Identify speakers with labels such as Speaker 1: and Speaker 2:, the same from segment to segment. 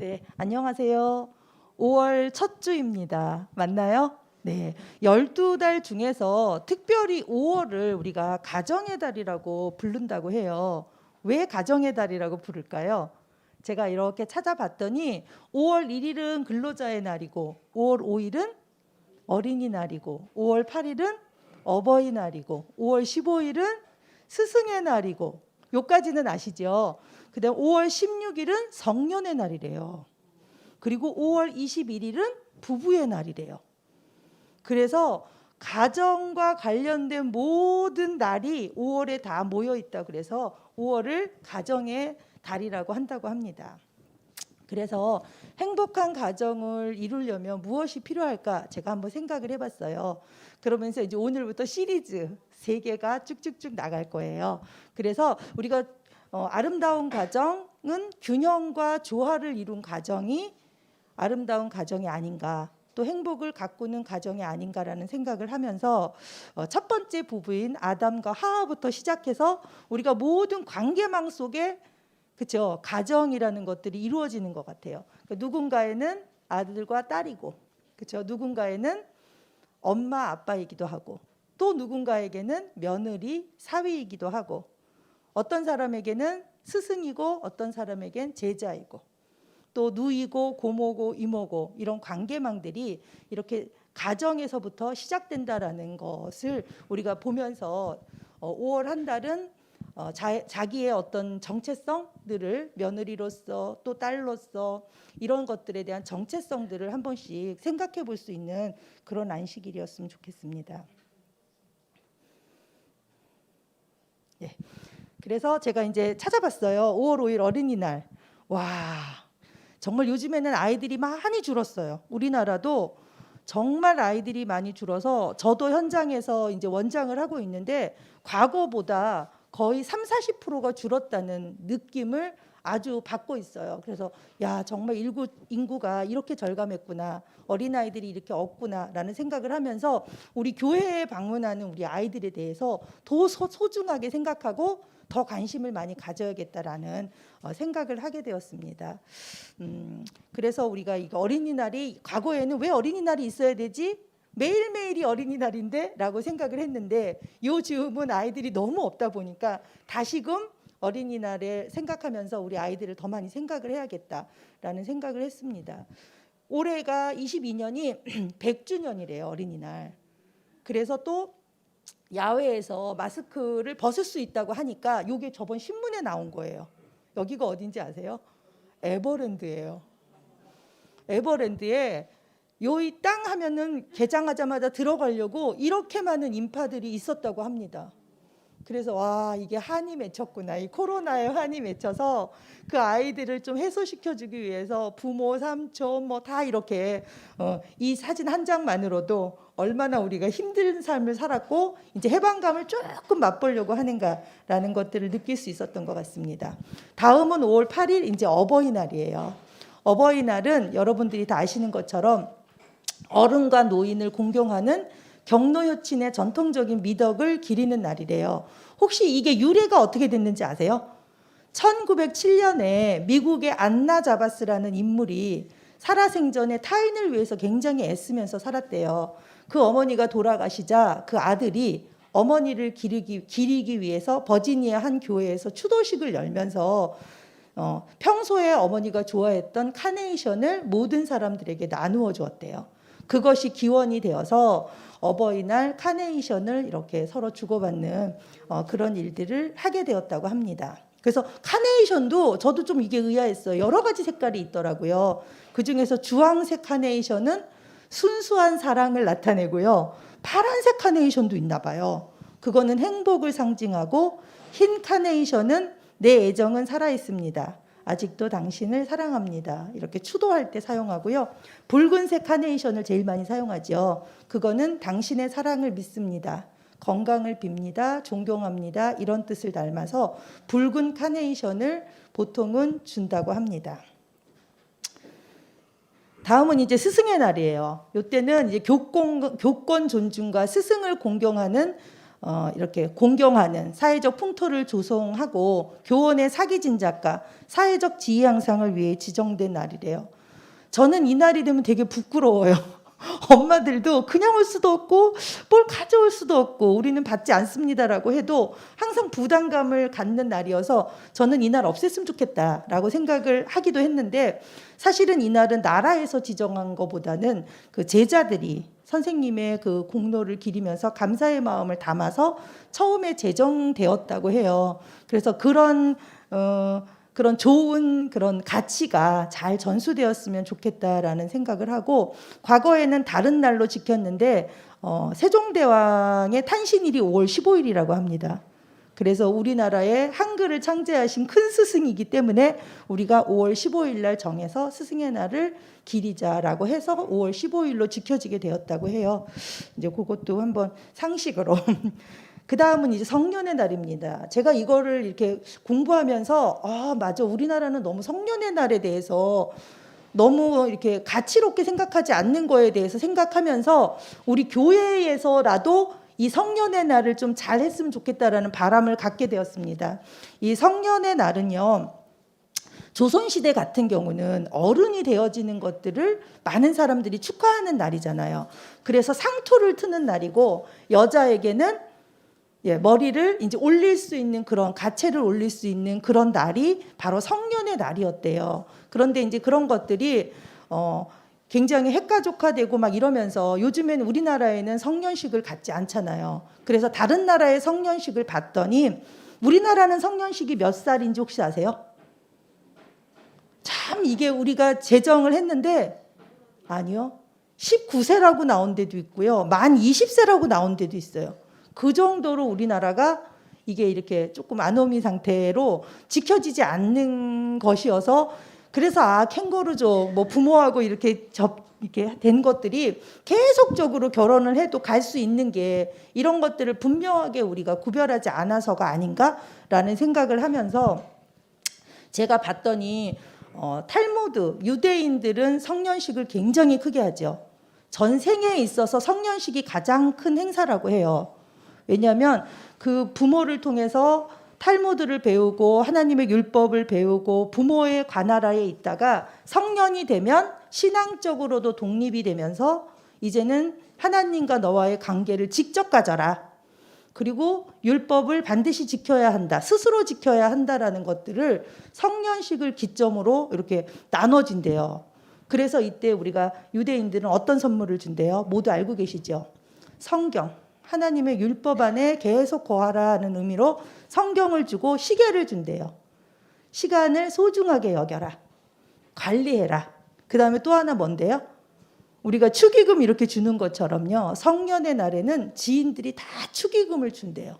Speaker 1: 네, 안녕하세요. 5월 첫 주입니다. 맞나요? 네. 12달 중에서 특별히 5월을 우리가 가정의 달이라고 부른다고 해요. 왜 가정의 달이라고 부를까요? 제가 이렇게 찾아봤더니 5월 1일은 근로자의 날이고 5월 5일은 어린이날이고 5월 8일은 어버이날이고 5월 15일은 스승의 날이고 요까지는 아시죠? 그다음 5월 16일은 성년의 날이래요. 그리고 5월 21일은 부부의 날이래요. 그래서 가정과 관련된 모든 날이 5월에 다 모여 있다 그래서 5월을 가정의 달이라고 한다고 합니다. 그래서 행복한 가정을 이루려면 무엇이 필요할까 제가 한번 생각을 해봤어요. 그러면서 이제 오늘부터 시리즈 세 개가 쭉쭉쭉 나갈 거예요. 그래서 우리가 어, 아름다운 가정은 균형과 조화를 이룬 가정이 아름다운 가정이 아닌가. 또 행복을 가꾸는 가정이 아닌가라는 생각을 하면서 어, 첫 번째 부부인 아담과 하와부터 시작해서 우리가 모든 관계망 속에 그죠 가정이라는 것들이 이루어지는 것 같아요. 그러니까 누군가에는 아들과 딸이고 그죠 누군가에는 엄마 아빠이기도 하고 또 누군가에게는 며느리 사위이기도 하고 어떤 사람에게는 스승이고 어떤 사람에겐 제자이고 또 누이고 고모고 이모고 이런 관계망들이 이렇게 가정에서부터 시작된다라는 것을 우리가 보면서 어, 5월 한 달은 어, 자, 자기의 어떤 정체성들을 며느리로서 또 딸로서 이런 것들에 대한 정체성들을 한 번씩 생각해 볼 수 있는 그런 안식일이었으면 좋겠습니다. 예. 그래서 제가 이제 찾아봤어요. 5월 5일 어린이날. 와, 정말 요즘에는 아이들이 많이 줄었어요. 우리나라도 정말 아이들이 많이 줄어서 저도 현장에서 이제 원장을 하고 있는데 과거보다 거의 3, 40%가 줄었다는 느낌을 아주 받고 있어요. 그래서 야 정말 인구, 인구가 이렇게 절감했구나 어린 아이들이 이렇게 없구나라는 생각을 하면서 우리 교회에 방문하는 우리 아이들에 대해서 더 소, 소중하게 생각하고 더 관심을 많이 가져야겠다라는 어, 생각을 하게 되었습니다. 음, 그래서 우리가 이거 어린이날이 과거에는 왜 어린이날이 있어야 되지? 매일매일이 어린이날인데 라고 생각을 했는데 요즘은 아이들이 너무 없다 보니까 다시금 어린이날에 생각하면서 우리 아이들을 더 많이 생각을 해야겠다라는 생각을 했습니다. 올해가 22년이 100주년이래요 어린이날. 그래서 또 야외에서 마스크를 벗을 수 있다고 하니까 요게 저번 신문에 나온 거예요. 여기가 어딘지 아세요? 에버랜드예요. 에버랜드에 요이 땅 하면은 개장하자마자 들어가려고 이렇게 많은 인파들이 있었다고 합니다. 그래서 와 이게 한이 맺혔구나 이 코로나에 한이 맺혀서 그 아이들을 좀 해소시켜주기 위해서 부모 삼촌 뭐 다 이렇게 어, 이 사진 한 장만으로도 얼마나 우리가 힘든 삶을 살았고 이제 해방감을 조금 맛보려고 하는가라는 것들을 느낄 수 있었던 것 같습니다. 다음은 5월 8일 이제 어버이날이에요. 어버이날은 여러분들이 다 아시는 것처럼 어른과 노인을 공경하는 경로효친의 전통적인 미덕을 기리는 날이래요. 혹시 이게 유래가 어떻게 됐는지 아세요? 1907년에 미국의 안나 자바스라는 인물이 살아생전에 타인을 위해서 굉장히 애쓰면서 살았대요. 그 어머니가 돌아가시자 그 아들이 어머니를 기리기, 기리기 위해서 버지니아 한 교회에서 추도식을 열면서 어, 평소에 어머니가 좋아했던 카네이션을 모든 사람들에게 나누어 주었대요. 그것이 기원이 되어서 어버이날 카네이션을 이렇게 서로 주고받는 어, 그런 일들을 하게 되었다고 합니다. 그래서 카네이션도 저도 좀 이게 의아했어요. 여러 가지 색깔이 있더라고요. 그 중에서 주황색 카네이션은 순수한 사랑을 나타내고요. 파란색 카네이션도 있나 봐요. 그거는 행복을 상징하고 흰 카네이션은 내 애정은 살아 있습니다. 아직도 당신을 사랑합니다. 이렇게 추도할 때 사용하고요. 붉은색 카네이션을 제일 많이 사용하죠. 그거는 당신의 사랑을 믿습니다. 건강을 빕니다. 존경합니다. 이런 뜻을 닮아서 붉은 카네이션을 보통은 준다고 합니다. 다음은 이제 스승의 날이에요. 이때는 이제 교권, 교권 존중과 스승을 공경하는 어, 이렇게 공경하는 사회적 풍토를 조성하고 교원의 사기 진작과 사회적 지위 향상을 위해 지정된 날이래요. 저는 이 날이 되면 되게 부끄러워요. 엄마들도 그냥 올 수도 없고 뭘 가져올 수도 없고 우리는 받지 않습니다라고 해도 항상 부담감을 갖는 날이어서 저는 이날 없앴으면 좋겠다라고 생각을 하기도 했는데 사실은 이 날은 나라에서 지정한 것보다는 그 제자들이 선생님의 그 공로를 기리면서 감사의 마음을 담아서 처음에 제정되었다고 해요. 그래서 그런 어 그런 좋은 그런 가치가 잘 전수되었으면 좋겠다라는 생각을 하고 과거에는 다른 날로 지켰는데 어, 세종대왕의 탄신일이 5월 15일이라고 합니다. 그래서 우리나라의 한글을 창제하신 큰 스승이기 때문에 우리가 5월 15일 날 정해서 스승의 날을 기리자라고 해서 5월 15일로 지켜지게 되었다고 해요. 이제 그것도 한번 상식으로 그 다음은 이제 성년의 날입니다. 제가 이거를 이렇게 공부하면서 아 맞아 우리나라는 너무 성년의 날에 대해서 너무 이렇게 가치롭게 생각하지 않는 거에 대해서 생각하면서 우리 교회에서라도 이 성년의 날을 좀 잘 했으면 좋겠다라는 바람을 갖게 되었습니다. 이 성년의 날은요. 조선시대 같은 경우는 어른이 되어지는 것들을 많은 사람들이 축하하는 날이잖아요. 그래서 상토를 트는 날이고 여자에게는 예, 머리를 이제 올릴 수 있는 그런 가채를 올릴 수 있는 그런 날이 바로 성년의 날이었대요. 그런데 이제 그런 것들이 어 굉장히 핵가족화되고 막 이러면서 요즘에는 우리나라에는 성년식을 갖지 않잖아요. 그래서 다른 나라의 성년식을 봤더니 우리나라는 성년식이 몇 살인지 혹시 아세요? 참 이게 우리가 제정을 했는데 아니요. 19세라고 나온 데도 있고요. 만 20세라고 나온 데도 있어요. 그 정도로 우리나라가 이게 이렇게 조금 아노미 상태로 지켜지지 않는 것이어서 그래서 아 캥거루족 뭐 부모하고 이렇게 접 이렇게 된 것들이 계속적으로 결혼을 해도 갈 수 있는 게 이런 것들을 분명하게 우리가 구별하지 않아서가 아닌가라는 생각을 하면서 제가 봤더니 어, 탈무드 유대인들은 성년식을 굉장히 크게 하죠. 전 생에 있어서 성년식이 가장 큰 행사라고 해요. 왜냐하면 그 부모를 통해서 탈무드를 배우고 하나님의 율법을 배우고 부모의 관할하에 있다가 성년이 되면 신앙적으로도 독립이 되면서 이제는 하나님과 너와의 관계를 직접 가져라. 그리고 율법을 반드시 지켜야 한다. 스스로 지켜야 한다라는 것들을 성년식을 기점으로 이렇게 나눠진대요. 그래서 이때 우리가 유대인들은 어떤 선물을 준대요? 모두 알고 계시죠? 성경. 하나님의 율법 안에 계속 거하라는 의미로 성경을 주고 시계를 준대요. 시간을 소중하게 여겨라. 관리해라. 그 다음에 또 하나 뭔데요? 우리가 축의금 이렇게 주는 것처럼요. 성년의 날에는 지인들이 다 축의금을 준대요.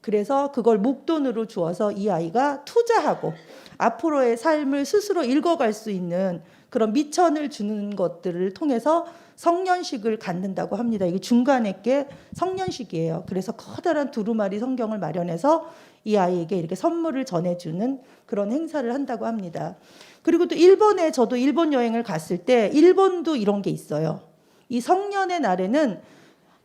Speaker 1: 그래서 그걸 목돈으로 주어서 이 아이가 투자하고 앞으로의 삶을 스스로 읽어갈 수 있는 그런 미천을 주는 것들을 통해서 성년식을 갖는다고 합니다. 이게 중간에 게 성년식이에요. 그래서 커다란 두루마리 성경을 마련해서 이 아이에게 이렇게 선물을 전해주는 그런 행사를 한다고 합니다. 그리고 또 일본에 저도 일본 여행을 갔을 때 일본도 이런 게 있어요. 이 성년의 날에는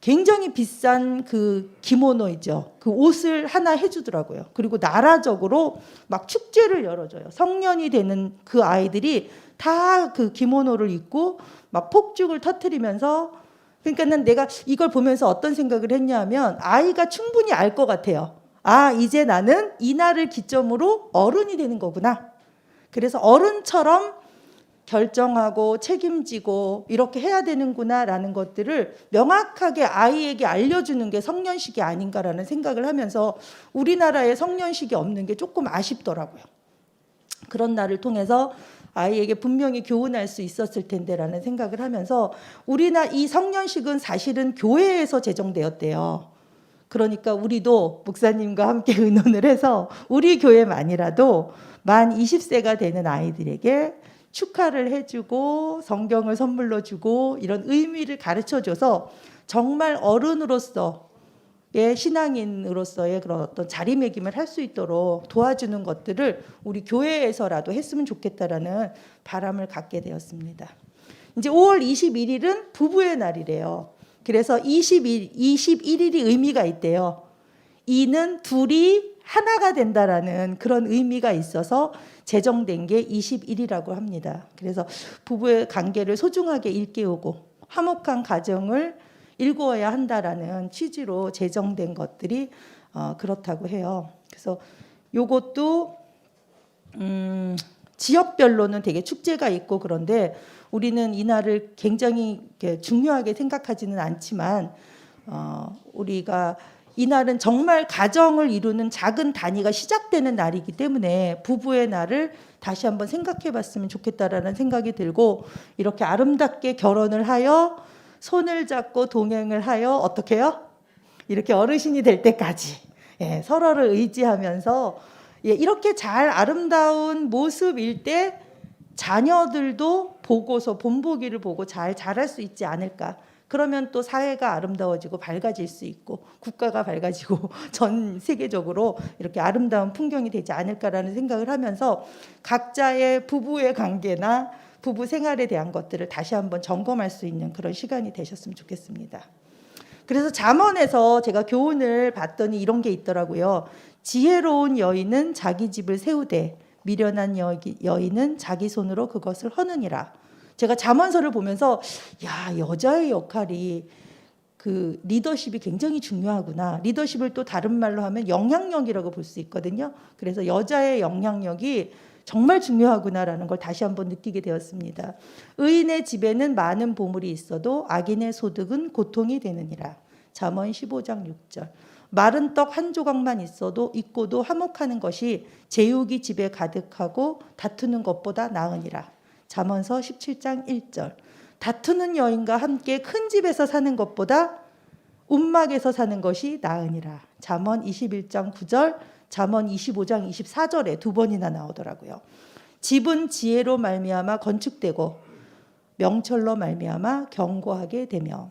Speaker 1: 굉장히 비싼 그 기모노이죠. 그 옷을 하나 해주더라고요. 그리고 나라적으로 막 축제를 열어줘요. 성년이 되는 그 아이들이 다 그 기모노를 입고 막 폭죽을 터트리면서 그러니까는 내가 이걸 보면서 어떤 생각을 했냐면 아이가 충분히 알 것 같아요. 아, 이제 나는 이 날을 기점으로 어른이 되는 거구나. 그래서 어른처럼 결정하고 책임지고 이렇게 해야 되는구나라는 것들을 명확하게 아이에게 알려주는 게 성년식이 아닌가라는 생각을 하면서 우리나라에 성년식이 없는 게 조금 아쉽더라고요. 그런 날을 통해서 아이에게 분명히 교훈할 수 있었을 텐데라는 생각을 하면서 우리나 이 성년식은 사실은 교회에서 제정되었대요. 그러니까 우리도 목사님과 함께 의논을 해서 우리 교회만이라도 만 20세가 되는 아이들에게 축하를 해주고 성경을 선물로 주고 이런 의미를 가르쳐 줘서 정말 어른으로서의 신앙인으로서의 그런 어떤 자리매김을 할 수 있도록 도와주는 것들을 우리 교회에서라도 했으면 좋겠다라는 바람을 갖게 되었습니다. 이제 5월 21일은 부부의 날이래요. 그래서 21, 21일이 의미가 있대요. 이는 둘이 하나가 된다라는 그런 의미가 있어서 제정된 게 21이라고 합니다. 그래서 부부의 관계를 소중하게 일깨우고 화목한 가정을 일구어야 한다라는 취지로 제정된 것들이 어, 그렇다고 해요. 그래서 요것도 음, 지역별로는 되게 축제가 있고 그런데 우리는 이날을 굉장히 중요하게 생각하지는 않지만 어, 우리가 이날은 정말 가정을 이루는 작은 단위가 시작되는 날이기 때문에 부부의 날을 다시 한번 생각해 봤으면 좋겠다라는 생각이 들고 이렇게 아름답게 결혼을 하여 손을 잡고 동행을 하여 어떻게 해요? 이렇게 어르신이 될 때까지 예, 서로를 의지하면서 예, 이렇게 잘 아름다운 모습일 때 자녀들도 보고서 본보기를 보고 잘 자랄 수 있지 않을까. 그러면 또 사회가 아름다워지고 밝아질 수 있고 국가가 밝아지고 전 세계적으로 이렇게 아름다운 풍경이 되지 않을까라는 생각을 하면서 각자의 부부의 관계나 부부 생활에 대한 것들을 다시 한번 점검할 수 있는 그런 시간이 되셨으면 좋겠습니다. 그래서 잠언에서 제가 교훈을 봤더니 이런 게 있더라고요. 지혜로운 여인은 자기 집을 세우되 미련한 여- 여인은 자기 손으로 그것을 허느니라. 제가 잠언서를 보면서 야 여자의 역할이 그 리더십이 굉장히 중요하구나. 리더십을 또 다른 말로 하면 영향력이라고 볼 수 있거든요. 그래서 여자의 영향력이 정말 중요하구나라는 걸 다시 한번 느끼게 되었습니다. 의인의 집에는 많은 보물이 있어도 악인의 소득은 고통이 되느니라. 잠언 15장 6절. 마른 떡 한 조각만 있어도 있고도 화목하는 것이 제육이 집에 가득하고 다투는 것보다 나으니라. 잠언서 17장 1절. 다투는 여인과 함께 큰 집에서 사는 것보다 움막에서 사는 것이 나으니라. 잠언 21장 9절, 잠언 25장 24절에 두 번이나 나오더라고요. 집은 지혜로 말미암아 건축되고 명철로 말미암아 견고하게 되며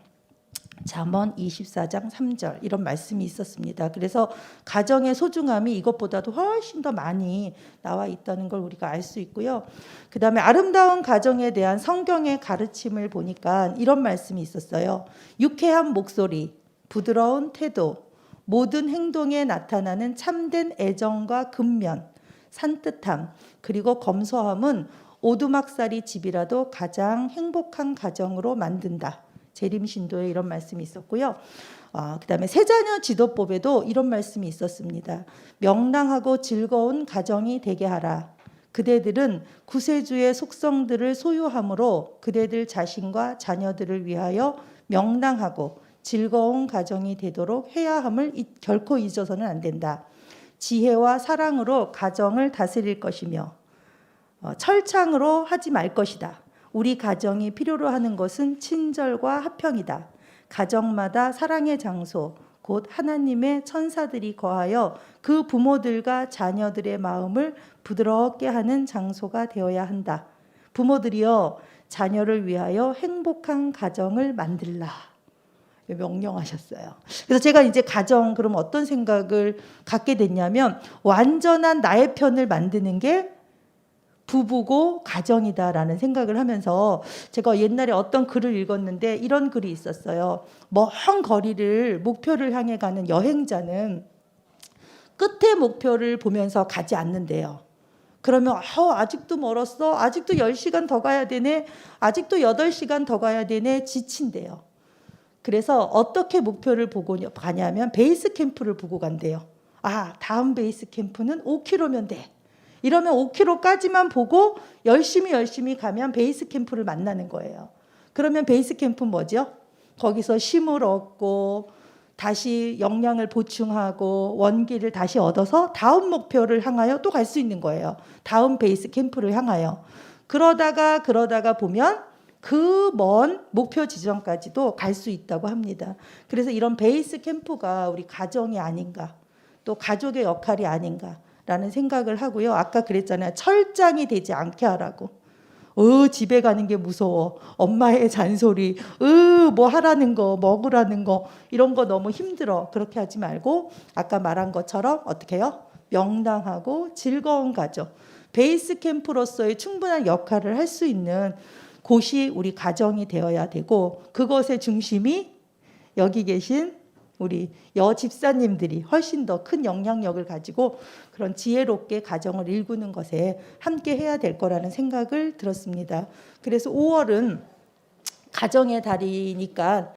Speaker 1: 잠언 24장 3절 이런 말씀이 있었습니다. 그래서 가정의 소중함이 이것보다도 훨씬 더 많이 나와 있다는 걸 우리가 알 수 있고요. 그다음에 아름다운 가정에 대한 성경의 가르침을 보니까 이런 말씀이 있었어요. 유쾌한 목소리, 부드러운 태도, 모든 행동에 나타나는 참된 애정과 근면, 산뜻함, 그리고 검소함은 오두막살이 집이라도 가장 행복한 가정으로 만든다. 재림 신도에 이런 말씀이 있었고요. 아, 그다음에 세자녀 지도법에도 이런 말씀이 있었습니다. 명랑하고 즐거운 가정이 되게 하라. 그대들은 구세주의 속성들을 소유함으로 그대들 자신과 자녀들을 위하여 명랑하고 즐거운 가정이 되도록 해야 함을 이- 결코 잊어서는 안 된다. 지혜와 사랑으로 가정을 다스릴 것이며 어, 철창으로 하지 말 것이다. 우리 가정이 필요로 하는 것은 친절과 화평이다. 가정마다 사랑의 장소, 곧 하나님의 천사들이 거하여 그 부모들과 자녀들의 마음을 부드럽게 하는 장소가 되어야 한다. 부모들이여 자녀를 위하여 행복한 가정을 만들라. 명령하셨어요. 그래서 제가 이제 가정 그럼 어떤 생각을 갖게 됐냐면 완전한 나의 편을 만드는 게 부부고 가정이다라는 생각을 하면서 제가 옛날에 어떤 글을 읽었는데 이런 글이 있었어요. 먼 거리를 목표를 향해 가는 여행자는 끝의 목표를 보면서 가지 않는데요. 그러면 어, 아직도 멀었어. 아직도 10시간 더 가야 되네. 아직도 8시간 더 가야 되네. 지친대요. 그래서 어떻게 목표를 보고 가냐면 베이스 캠프를 보고 간대요. 아, 다음 베이스 캠프는 5km면 돼. 이러면 5km까지만 보고 열심히 열심히 가면 베이스 캠프를 만나는 거예요. 그러면 베이스 캠프는 뭐죠? 거기서 힘을 얻고 다시 영양을 보충하고 원기를 다시 얻어서 다음 목표를 향하여 또 갈 수 있는 거예요. 다음 베이스 캠프를 향하여. 그러다가 그러다가 보면 그 먼 목표 지점까지도 갈 수 있다고 합니다. 그래서 이런 베이스 캠프가 우리 가정이 아닌가, 또 가족의 역할이 아닌가라는 생각을 하고요. 아까 그랬잖아요. 철장이 되지 않게 하라고. 어, 집에 가는 게 무서워. 엄마의 잔소리, 으, 뭐 하라는 거, 먹으라는 거, 이런 거 너무 힘들어. 그렇게 하지 말고, 아까 말한 것처럼 어떻게 해요? 명당하고 즐거운 가정. 베이스 캠프로서의 충분한 역할을 할 수 있는 곳이 우리 가정이 되어야 되고, 그것의 중심이 여기 계신 우리 여 집사님들이 훨씬 더 큰 영향력을 가지고 그런 지혜롭게 가정을 일구는 것에 함께 해야 될 거라는 생각을 들었습니다. 그래서 5월은 가정의 달이니까